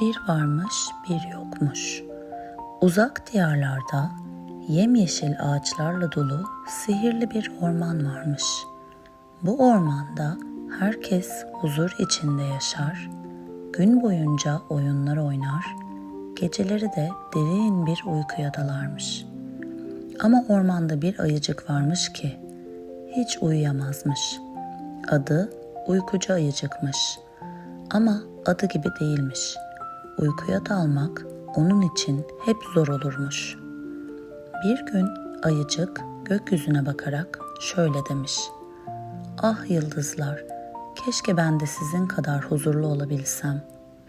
Bir varmış bir yokmuş. Uzak diyarlarda yemyeşil ağaçlarla dolu sihirli bir orman varmış. Bu ormanda herkes huzur içinde yaşar, gün boyunca oyunlar oynar, geceleri de derin bir uykuya dalarmış. Ama ormanda bir ayıcık varmış ki hiç uyuyamazmış. Adı uykucu ayıcıkmış. Ama adı gibi değilmiş. Uykuya dalmak onun için hep zor olurmuş. Bir gün ayıcık gökyüzüne bakarak şöyle demiş. Ah yıldızlar, keşke ben de sizin kadar huzurlu olabilsem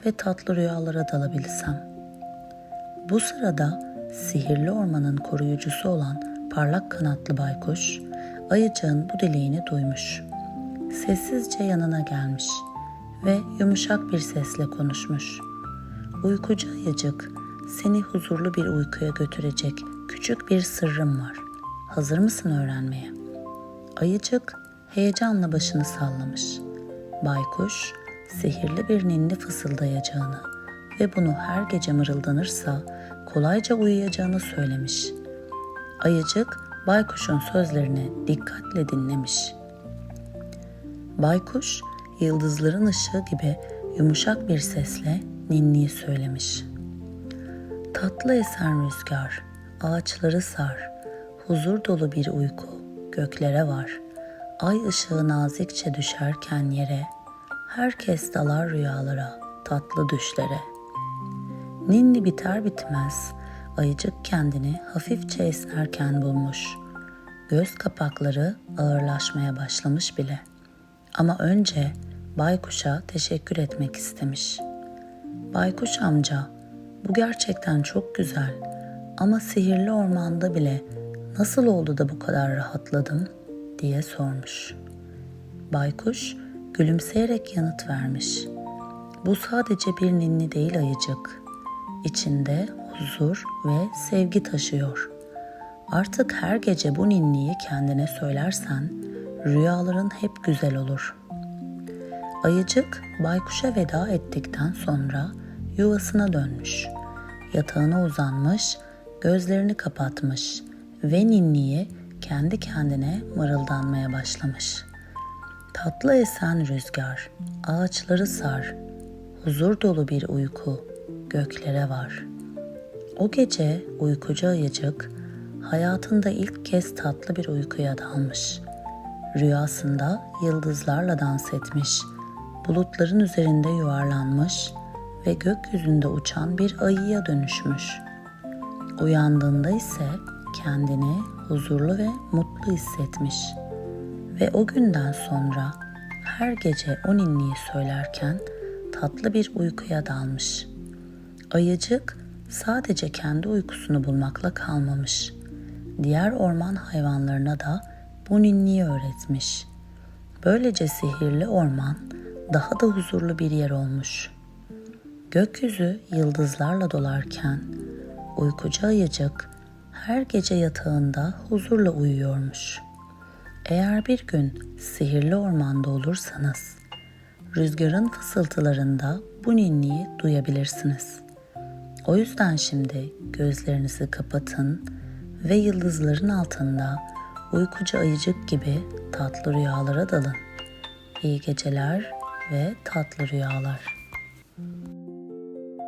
ve tatlı rüyalara dalabilsem. Bu sırada sihirli ormanın koruyucusu olan parlak kanatlı baykuş, ayıcığın bu dileğini duymuş. Sessizce yanına gelmiş ve yumuşak bir sesle konuşmuş. Uykucu ayıcık, seni huzurlu bir uykuya götürecek küçük bir sırrım var. Hazır mısın öğrenmeye? Ayıcık heyecanla başını sallamış. Baykuş, sihirli bir ninni fısıldayacağını ve bunu her gece mırıldanırsa kolayca uyuyacağını söylemiş. Ayıcık baykuşun sözlerini dikkatle dinlemiş. Baykuş yıldızların ışığı gibi yumuşak bir sesle ninniyi söylemiş. Tatlı esen rüzgar, ağaçları sar, huzur dolu bir uyku göklere var. Ay ışığı nazikçe düşerken yere, herkes dalar rüyalara, tatlı düşlere. Ninni biter bitmez, ayıcık kendini hafifçe esnerken bulmuş. Göz kapakları ağırlaşmaya başlamış bile. Ama önce baykuşa teşekkür etmek istemiş. Baykuş amca, bu gerçekten çok güzel ama sihirli ormanda bile nasıl oldu da bu kadar rahatladım diye sormuş. Baykuş gülümseyerek yanıt vermiş. Bu sadece bir ninni değil ayıcık. İçinde huzur ve sevgi taşıyor. Artık her gece bu ninniyi kendine söylersen rüyaların hep güzel olur. Ayıcık baykuşa veda ettikten sonra yuvasına dönmüş. Yatağına uzanmış, gözlerini kapatmış ve ninniye kendi kendine mırıldanmaya başlamış. Tatlı esen rüzgar, ağaçları sar, huzur dolu bir uyku göklere var. O gece uykucu ayıcık hayatında ilk kez tatlı bir uykuya dalmış. Rüyasında yıldızlarla dans etmiş, bulutların üzerinde yuvarlanmış ve gökyüzünde uçan bir ayıya dönüşmüş. Uyandığında ise kendini huzurlu ve mutlu hissetmiş. Ve o günden sonra her gece o ninniyi söylerken tatlı bir uykuya dalmış. Ayıcık sadece kendi uykusunu bulmakla kalmamış. Diğer orman hayvanlarına da bu ninniyi öğretmiş. Böylece sihirli orman daha da huzurlu bir yer olmuş. Gökyüzü yıldızlarla dolarken uykucu ayıcık her gece yatağında huzurla uyuyormuş. Eğer bir gün sihirli ormanda olursanız rüzgarın fısıltılarında bu ninniyi duyabilirsiniz. O yüzden şimdi gözlerinizi kapatın ve yıldızların altında uykucu ayıcık gibi tatlı rüyalara dalın. İyi geceler ve tatlı rüyalar.